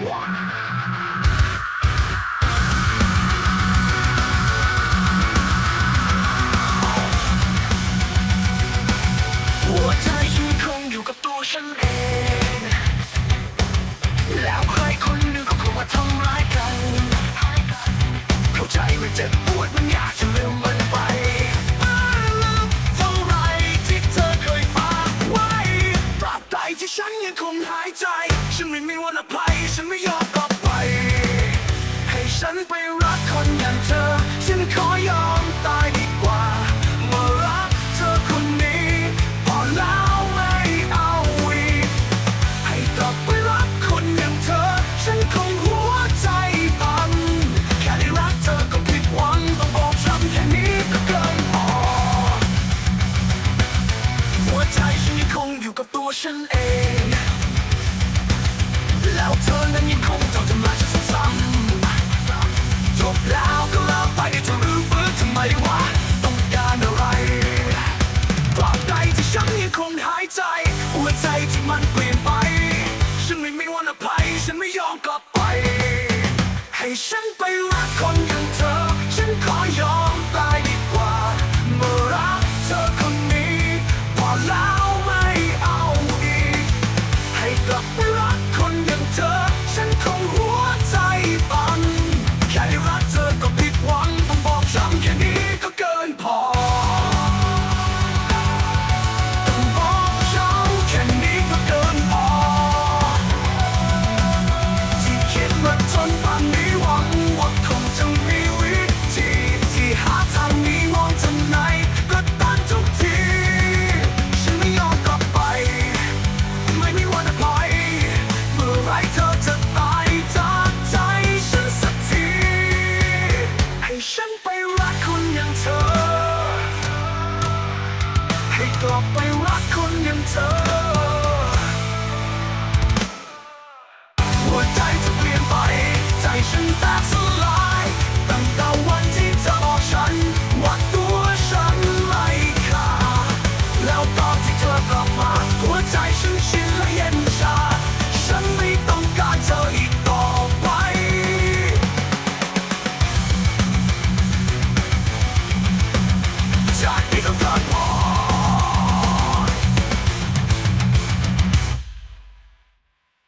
หัวใจยังคงอยู่กับตัวฉันเอง แล้วใครคนหนึ่งก็คงมาทำร้ายกัน เข้ใจว่เจ็บปวดมันยากจะลืมมันไป ฉันยังคงหายใจ ฉันไม่มีวันอภัย now turn Lauter, denn ihr kommt automatisch. อกไปรักคนอย่างเธอ